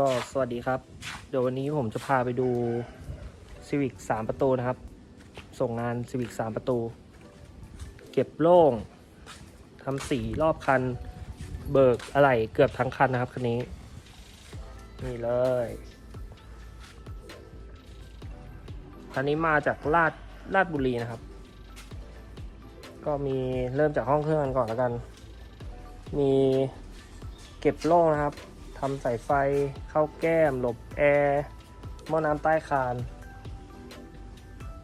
ก็สวัสดีครับ เดี๋ยววันนี้ผมจะพาไปดู Civic 3 ประตูนะครับ ส่งงาน Civic 3 ประตู เก็บโล่งทำสีรอบคัน เบิกอะไหล่เกือบทั้งคันนะครับคันนี้ นี่เลยคันนี้มาจากลาดลาดบุรีนะครับ ก็มีเริ่มจากห้องเครื่องกันก่อนแล้วกัน มีเก็บโล่งนะครับ ทำสายไฟ เข้าแก้ม หลบแอร์หม้อน้ำใต้คาน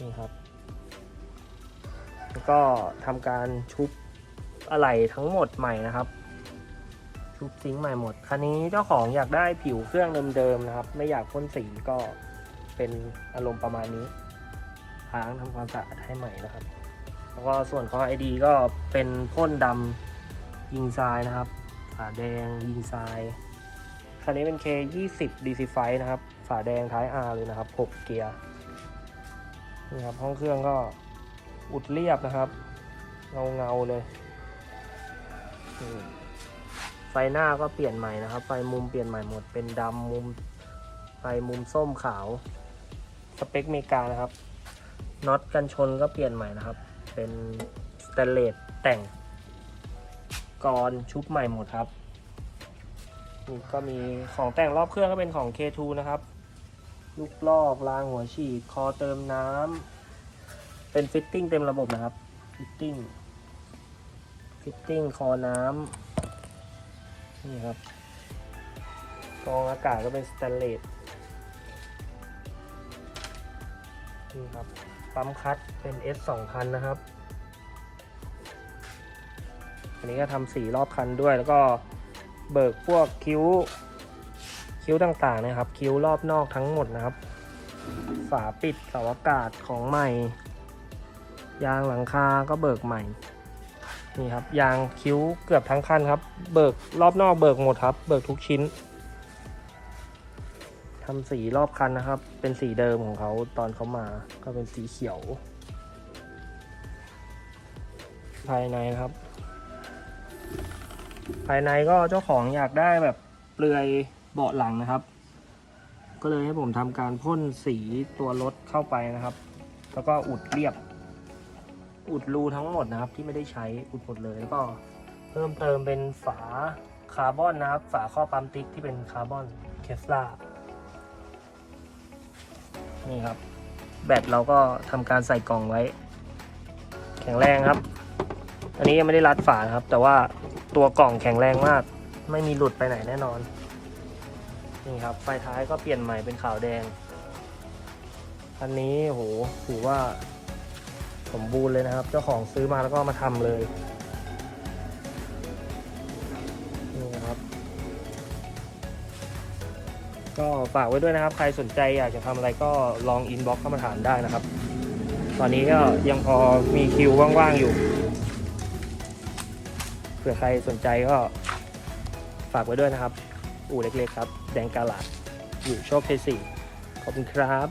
นี่ครับ แล้วก็ทำการชุบอะไหล่ทั้งหมดใหม่นะครับ ชุบซิงค์ใหม่หมด คันนี้เจ้าของอยากได้ผิวเครื่องเดิมๆนะครับ ไม่อยากพ่นสีก็เป็นอารมณ์ประมาณนี้ล้างทำความสะอาดให้ใหม่นะครับ แล้วก็ส่วนของ ID ก็เป็นพ่นดำยิงทรายนะครับฝาแดงยิงทราย คันนี้เป็น K 20 DC ไฟนะครับ ฝาแดงท้าย R เลยนะครับ 6 เกียร์ นี่ครับ ห้องเครื่องก็อุดเรียบนะครับ เงาเงาเลย ไฟหน้าก็เปลี่ยนใหม่นะครับ ไฟมุมเปลี่ยนใหม่หมด เป็นดำมุม ไฟมุมส้มขาว สเปคเมกานะครับ น็อตกันชนก็เปลี่ยนใหม่นะครับ เป็นสเตนเลสแต่งกรอนชุบใหม่หมดครับ นี่ก็มีของแต่งรอบเครื่องก็เป็นของ K2 นะครับ ลูกลอกรางหัวฉีดคอเติมน้ำเป็นฟิตติ้งเต็มระบบนะครับ ฟิตติ้ง ฟิตติ้งคอน้ำนี่ครับกรองอากาศก็เป็นสแตนเลสนี่ครับปั๊มคัตเป็น S 2คันนะครับ อันนี้ก็ทำสีรอบคันด้วยแล้วก็ เบิกพวกคิ้ว คิ้วต่างๆนะครับ คิ้วรอบนอกทั้งหมดนะครับ ฝาปิดเสาอากาศของใหม่ ยางหลังคาก็เบิกใหม่นี่ครับยางคิ้วเกือบทั้งคันครับ เบิกรอบนอกเบิกหมดครับ เบิกทุกชิ้นทำสีรอบคันนะครับ เป็นสีเดิมของเขาตอนเขามาก็เป็นสีเขียว ภายในนะครับ ภายในก็เจ้าของอยากได้แบบเปลือยเบาะหลังนะครับ ก็เลยให้ผมทำการพ่นสีตัวรถเข้าไปนะครับ แล้วก็อุดเรียบ อุดรูทั้งหมดนะครับ ที่ไม่ได้ใช้อุดหมดเลยแล้วก็เพิ่มเติมเป็นฝาคาร์บอนนะครับ ฝาข้อปั๊มติ๊กที่เป็นคาร์บอนเคสลานี่ครับ แบตเราก็ทำการใส่กล่องไว้ แข็งแรงครับ อันนี้ยังไม่ได้รัดฝานะครับ แต่ว่า ตัวกล่องแข็งแรงมาก ไม่มีหลุดไปไหนแน่นอน นี่ครับ ไฟท้ายก็เปลี่ยนใหม่เป็นขาวแดงอันนี้โหถือว่าสมบูรณ์เลยนะครับ เจ้าของซื้อมาแล้วก็มาทำเลย นี่นะครับ ก็ฝากไว้ด้วยนะครับ ใครสนใจอยากจะทำอะไรก็ลองอินบ็อกเข้ามาถามได้นะครับ ตอนนี้ก็ยังพอมีคิวว่างๆอยู่ ผื่อใครสนใจก็ฝากไว้ด้วยนะครับ อู่เล็กๆครับ แดงกาลาดอยู่โชคชัยสี่ขอบคุณครับ